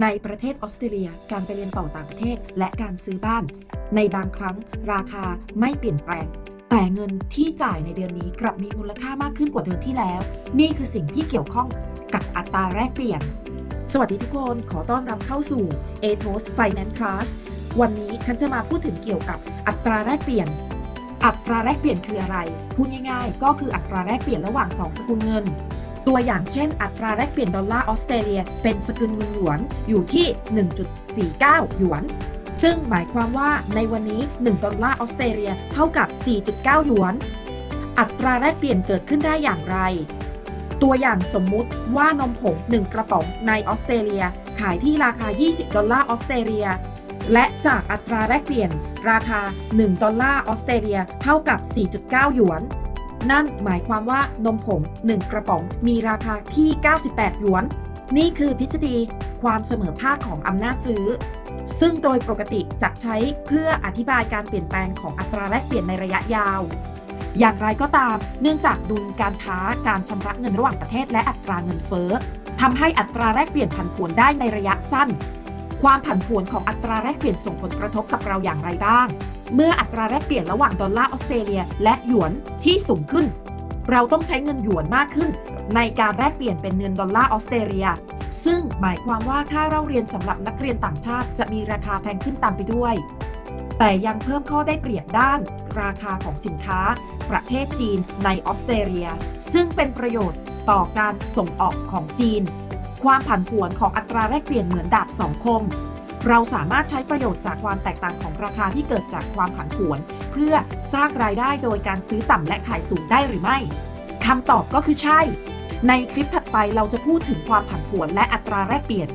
ในประเทศออสเตรเลีย การไปเรียนต่อต่างประเทศ และการซื้อบ้าน ในบางครั้งราคาไม่เปลี่ยนแปลง แต่เงินที่จ่ายในเดือนนี้กลับมีมูลค่ามากขึ้นกว่าเดือนที่แล้ว นี่คือสิ่งที่เกี่ยวข้องกับอัตราแลกเปลี่ยน สวัสดีทุกคน ขอต้อนรับเข้าสู่ ATOS Finance Class วันนี้ฉันจะมาพูดถึงเกี่ยวกับอัตราแลกเปลี่ยน อัตราแลกเปลี่ยนคืออะไร พูดง่ายๆ ก็คืออัตราแลกเปลี่ยนระหว่าง 2 สกุลเงิน ตัวอย่างเช่น อัตราแลกเปลี่ยนดอลลาร์ออสเตรเลีย เป็นสกุลเงินหยวนอยู่ที่ 1.49 หยวน ซึ่งหมายความว่าในวันนี้ 1 ดอลลาร์ออสเตรเลียเท่ากับ 4.9 หยวน อัตราแลกเปลี่ยนเกิดขึ้นได้อย่างไร ตัวอย่างสมมุติว่านมผง 1 กระป๋องในออสเตรเลีย ขายที่ราคา 20 ดอลลาร์ออสเตรเลีย และจากอัตราแลกเปลี่ยน ราคา 1 ดอลลาร์ออสเตรเลียเท่ากับ 4.9 หยวน นั่นหมายความว่านมผง 1 กระป๋องมีราคาที่ 98 หยวน นี่คือทฤษฎีความเสมอภาคของอำนาจซื้อ ซึ่งโดยปกติจะใช้เพื่ออธิบายการเปลี่ยนแปลงของอัตราแลกเปลี่ยนในระยะยาว อย่างไรก็ตาม เนื่องจากดุลการค้าการชำระเงินระหว่างประเทศและอัตราเงินเฟ้อทำให้อัตราแลกเปลี่ยนผันผวนได้ในระยะสั้น ความผันผวนของอัตราแลกเปลี่ยนส่งผลกระทบกับเราอย่างไรบ้าง เมื่ออัตราแลกเปลี่ยนระหว่างดอลลาร์ออสเตรเลีย และหยวนที่สูงขึ้น เราต้องใช้เงินหยวนมากขึ้น ในการแลกเปลี่ยนเป็นเงินดอลลาร์ออสเตรเลีย ซึ่งหมายความว่าค่าเล่าเรียนสำหรับนักเรียนต่างชาติจะมีราคาแพงขึ้นตามไปด้วย แต่ยังเพิ่มข้อได้เปรียบด้าน ราคาของสินค้า ประเทศจีนในออสเตรเลีย ซึ่งเป็นประโยชน์ต่อการส่งออกของจีน ความผันผวนของอัตราแลกเปลี่ยนเหมือนดาบสองคม เราสามารถใช้ประโยชน์จากความแตกต่างของราคาที่เกิดจากความผันผวน เพื่อสร้างรายได้โดยการซื้อต่ำและขายสูงได้หรือไม่คำตอบก็คือใช่ ในคลิปถัดไปเราจะพูดถึงความผันผวนและอัตราแลกเปลี่ยน